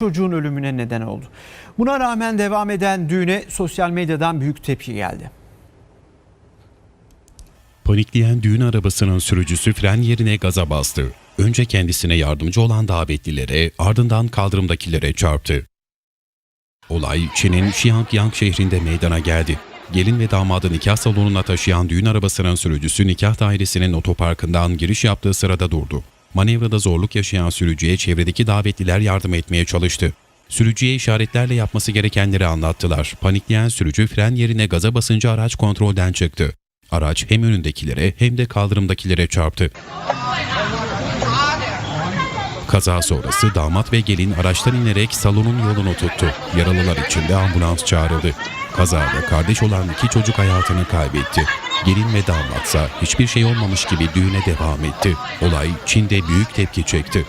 çocuğun ölümüne neden oldu. Buna rağmen devam eden düğüne sosyal medyadan büyük tepki geldi. Panikleyen düğün arabasının sürücüsü fren yerine gaza bastı. Önce kendisine yardımcı olan davetlilere, ardından kaldırımdakilere çarptı. Olay Çin'in Xiangyang şehrinde meydana geldi. Gelin ve damadı nikah salonuna taşıyan düğün arabasının sürücüsü nikah dairesinin otoparkından giriş yaptığı sırada durdu. Manevrada zorluk yaşayan sürücüye çevredeki davetliler yardım etmeye çalıştı. Sürücüye işaretlerle yapması gerekenleri anlattılar. Panikleyen sürücü fren yerine gaza basınca araç kontrolden çıktı. Araç hem önündekilere hem de kaldırımdakilere çarptı. Kaza sonrası damat ve gelin araçtan inerek salonun yolunu tuttu. Yaralılar için de ambulans çağrıldı kazada kardeş olan iki çocuk hayatını kaybetti. Gelin ve damatsa hiçbir şey olmamış gibi düğüne devam etti. Olay Çin'de büyük tepki çekti.